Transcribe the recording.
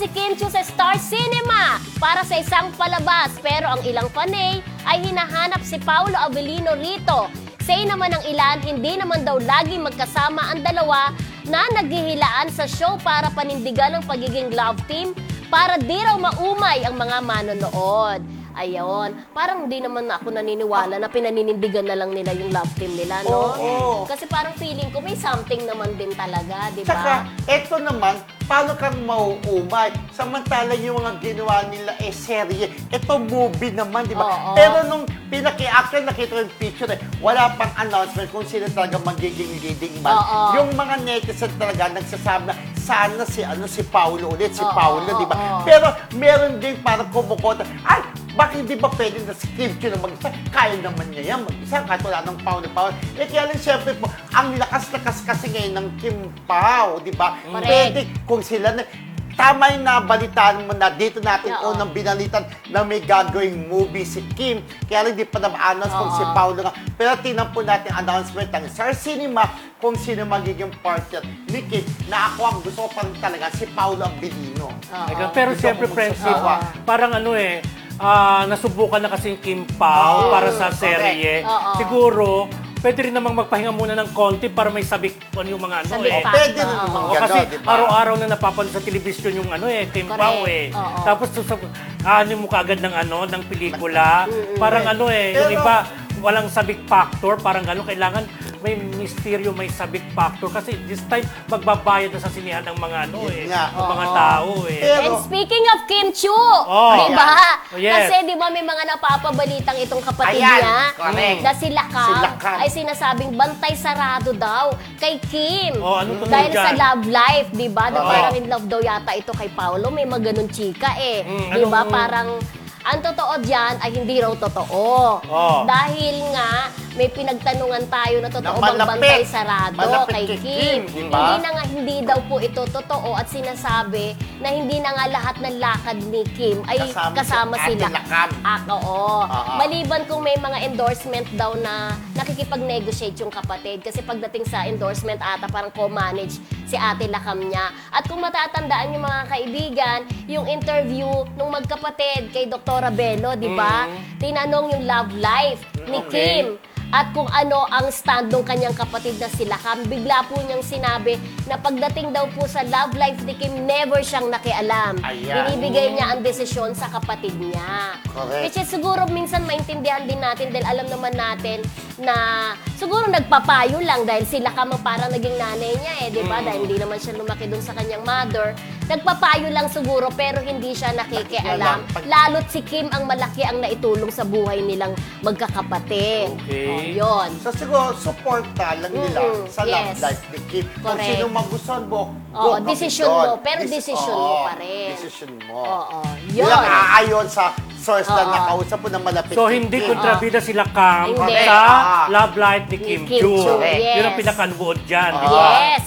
si Kim Chiu sa Star Cinema para sa isang palabas. Pero ang ilang panay ay hinahanap si Paolo Avellino rito. Say naman ng ilan, hindi naman daw laging magkasama ang dalawa na naghihilaan sa show para panindigan ang pagiging love team para di raw maumay ang mga manonood. Ayon, parang hindi naman ako naniniwala na pinaninindigan na lang nila yung love team nila, no? Oo. Kasi parang feeling ko may something naman din talaga, di ba? Tsaka, eto naman, paano kang mauumay? Samantala yung mga ginawa nila eh serye. Ito movie naman, di ba? Oo. Pero nung pinaki-action, nakita ko yung picture eh, wala pang announcement kung sino talaga magiging leading man. Oo. Yung mga netizen talaga nagsasabi na sana si ano si Paulo ulit, si Oo, Paulo, di ba? oo. Pero meron din parang kumukota, ay, bakit hindi ba pwede na script yun na mag-isa? Kaya naman niya yan mag-isa kahit wala ng Pao na Pao. Eh kaya lang siyempre po, ang lakas-lakas kasi ngayon ng Kim Pao, di ba? Correct. Pwede kung sila na, tama yung nabalitaan mo na dito natin Oo. unang binalitan na may gagawing movie si Kim. Kaya lang di pa na-announce kung si Paolo nga. Pero tingnan po natin ang announcement ng Star Cinema kung sino magiging partner ni Kim na ako ang gusto ko pa rin talaga si Paolo Abilino. Pero siyempre, friendship, magsasawa. parang ano eh, ah, nasubukan na kasi yung Kim Pao Oo. para sa serye. Oo. Siguro, pwede rin namang magpahinga muna ng konti para may sabik ano yung mga ano Sabik eh. pa. Pwede rin Oo. naman Oo, kasi gano'n, di ba? araw-araw na napapanood sa telebisyon yung ano eh, Kim Correct. Pao eh. Oo. Tapos sa, ano mo kagad ng ano, ng pelikula. Parang ano eh, yung Pero- iba, walang sabik factor, parang ano, kailangan may misteryo, may sabik factor. Kasi this time, magbabayad na sa sinihan ng mga ano eh, nga. ng mga Oo. tao eh. Pero- And speaking of Kim Chu, Oh. di ba? Oh, yes. Kasi di ba may mga napapabalitang itong kapatid Ayan, niya correct. na sila Cam, Sila Cam. ay sinasabing bantay sarado daw kay Kim. Oh, ano tungkol Dahil dyan? sa love life, di ba? Na Oo. parang in love daw yata ito kay Paolo. May mga ganun chika eh. Mm, di ba? anong- Parang ang totoo diyan ay hindi raw totoo. Oh. Dahil nga may pinagtanungan tayo na totoo Na bang malapit. bantay sarado Malapit kay Kim. Kim, di ba? Hindi na nga hindi daw po ito totoo at sinasabi na hindi na nga lahat ng lakad ni Kim ay Kasama kasama, si sila. Ah, oo. Oo. Maliban kung may mga endorsement daw na nakikipag-negotiate yung kapatid kasi pagdating sa endorsement ata parang co-manage si Ate Lakam niya. At kung matatandaan yung mga kaibigan, yung interview nung magkapatid kay Dr. Bello, di ba? Tinanong yung love life ni Mm. Okay. Kim at kung ano ang stand ng kanyang kapatid na sila Cam. Bigla po niyang sinabi na pagdating daw po sa love life ni Kim, never siyang nakialam. Ayan. Binibigay niya ang desisyon sa kapatid niya. Correct. Which is siguro minsan maintindihan din natin dahil alam naman natin na siguro nagpapayo lang dahil sila Cam ang parang naging nanay niya eh, di ba? Dahil hindi naman siya lumaki dun sa kanyang mother. Nagpapayo lang siguro pero hindi siya nakikialam. Lalo't si Kim ang malaki ang naitulong sa buhay nilang magkakapatid. Okay. Oh, yun. So siguro, supporta lang nila Mm-mm, sa love yes. life ni Kim. Kung Correct. sino magustuhan mo, Oo, go doon. mo, pero desisyon mo oo, pa rin. Desisyon mo. Oo, Yun yun. ang aayon sa source na Oo. nakausap mo na malapit So, kay hindi Kim. kontrabida sila Cam Hindi. sa Ah. Love Life ni Kim, Kim Chu. Chu, Yun ang yes. pinakanuod dyan, di Ah. ba? Yes.